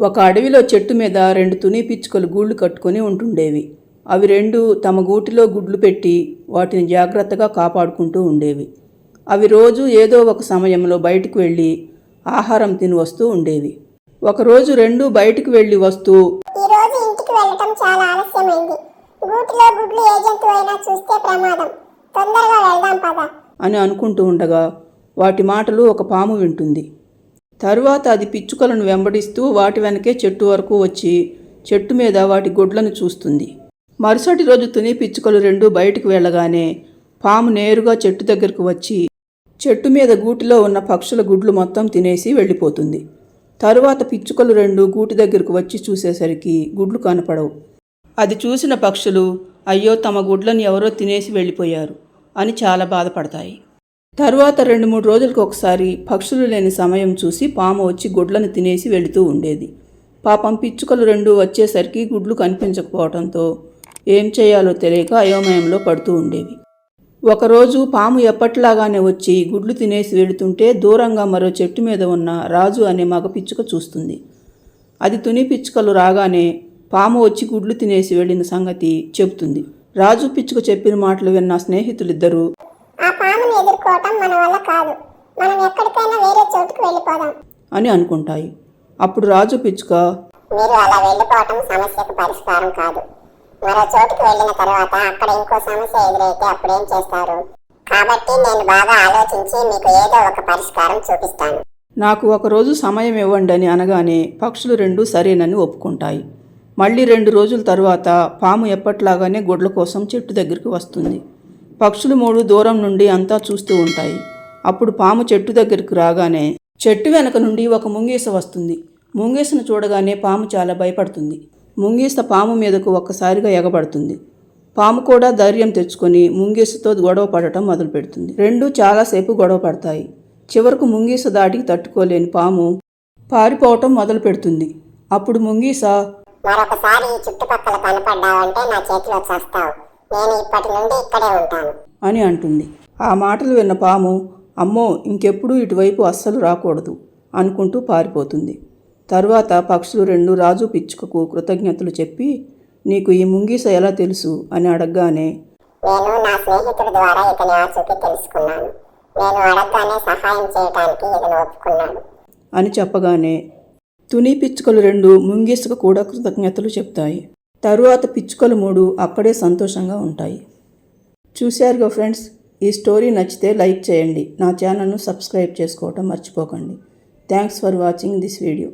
ఒక అడవిలో చెట్టు మీద రెండు తుని పిచ్చుకలు గూళ్ళు కట్టుకొని ఉంటుండేవి. అవి రెండు తమ గూటిలో గుడ్లు పెట్టి వాటిని జాగ్రత్తగా కాపాడుకుంటూ ఉండేవి. అవి రోజు ఏదో ఒక సమయంలో బయటకు వెళ్ళి ఆహారం తిని వస్తూ ఉండేవి. ఒకరోజు రెండు బయటకు వెళ్ళి వస్తూ ఇంటికి వెళ్ళటం చాలా ఆలస్యమైంది. గూటిలో గుడ్లు ఏ జంతువు అయినా చూస్తే ప్రమాదం. తొందరగా వెళ్దాం పద. అని అనుకుంటూ ఉండగా వాటి మాటలు ఒక పాము వింటుంది. తరువాత అది పిచ్చుకలను వెంబడిస్తూ వాటి వెనకే చెట్టు వరకు వచ్చి చెట్టు మీద వాటి గుడ్లను చూస్తుంది. మరుసటి రోజు తుని పిచ్చుకలు రెండు బయటకు వెళ్ళగానే పాము నేరుగా చెట్టు దగ్గరకు వచ్చి చెట్టు మీద గూటిలో ఉన్న పక్షుల గుడ్లు మొత్తం తినేసి వెళ్ళిపోతుంది. తరువాత పిచ్చుకలు రెండు గూటి దగ్గరకు వచ్చి చూసేసరికి గుడ్లు కనపడవు. అది చూసిన పక్షులు అయ్యో తమ గుడ్లను ఎవరో తినేసి వెళ్ళిపోయారు అని చాలా బాధపడతాయి. తరువాత రెండు మూడు రోజులకు ఒకసారి పక్షులు లేని సమయం చూసి పాము వచ్చి గుడ్లను తినేసి వెళుతూ ఉండేది. పాపం పిచ్చుకలు రెండు వచ్చేసరికి గుడ్లు కనిపించకపోవడంతో ఏం చేయాలో తెలియక అయోమయంలో పడుతూ ఉండేవి. ఒకరోజు పాము ఎప్పట్లాగానే వచ్చి గుడ్లు తినేసి వెళుతుంటే దూరంగా మరో చెట్టు మీద ఉన్న రాజు అనే మగ పిచ్చుక చూస్తుంది. అది తుని పిచ్చుకలు రాగానే పాము వచ్చి గుడ్లు తినేసి వెళ్ళిన సంగతి చెబుతుంది. రాజు పిచ్చుక చెప్పిన మాటలు విన్న స్నేహితులిద్దరూ ఆ పాముని ఎదుర్కోవటం మన వల్ల కాదు. మనం ఎక్కడికైనా వేరే చోటుకు వెళ్ళిపోదాం. అని అనుకుంటాయి. అప్పుడు రాజు పిచ్చుక మీరు అలా వెళ్ళిపోవటం సమస్యకు పరిష్కారం కాదు. మరో చోటుకు వెళ్ళిన తర్వాత అక్కడ ఇంకో సమస్య ఎదురైతే అప్పుడేం చేస్తారు? కాబట్టి నేను బాగా ఆలోచించి మీకు ఏదో ఒక పరిష్కారం చూపిస్తాను. నాకు ఒకరోజు సమయం ఇవ్వండి అని అనగానే పక్షులు రెండు సరేనని ఒప్పుకుంటాయి. మళ్ళీ రెండు రోజుల తరువాత పాము ఎప్పట్లాగానే గుడ్ల కోసం చెట్టు దగ్గరికి వస్తుంది. పక్షులు మూడు దూరం నుండి అంతా చూస్తూ ఉంటాయి. అప్పుడు పాము చెట్టు దగ్గరికి రాగానే చెట్టు వెనక నుండి ఒక ముంగీస వస్తుంది. ముంగీసను చూడగానే పాము చాలా భయపడుతుంది. ముంగీస పాము మీదకు ఒక్కసారిగా ఎగబడుతుంది. పాము కూడా ధైర్యం తెచ్చుకొని ముంగీసతో గొడవ పడటం మొదలు పెడుతుంది రెండు చాలాసేపు గొడవ పడతాయి. చివరకు ముంగీస దాటికి తట్టుకోలేని పాము పారిపోవటం మొదలు పెడుతుంది అప్పుడు ముంగీస మరొకసారి చుట్టుపక్కల కనపడ్డావంటే నా చేతిలో చేస్తావు. నేను ఇప్పటి నుండి ఇక్కడే ఉంటాను. అని అంటుంది. ఆ మాటలు విన్న పాము అమ్మో ఇంకెప్పుడు ఇటువైపు అస్సలు రాకూడదు అనుకుంటూ పారిపోతుంది. తరువాత పక్షులు రెండు రాజు పిచ్చుకకు కృతజ్ఞతలు చెప్పి నీకు ఈ ముంగీస ఎలా తెలుసు? అని అడగగానే నేను నా స్నేహితుడి ద్వారా ఇతని ఆచూకీ తెలుసుకున్నాను. నేను అడగగానే సహాయం చేయడానికి ఇతను ఒప్పుకున్నాడు. అని చెప్పగానే తుని పిచ్చుకలు రెండు ముంగీసకు కూడా కృతజ్ఞతలు చెప్తాయి. తరువాత పిచ్చుకలు మూడు అక్కడే సంతోషంగా ఉంటాయి. చూశారుగా ఫ్రెండ్స్ ఈ స్టోరీ నచ్చితే లైక్ చేయండి. నా ఛానల్ను సబ్స్క్రైబ్ చేసుకోవటం మర్చిపోకండి. Thanks for watching this video.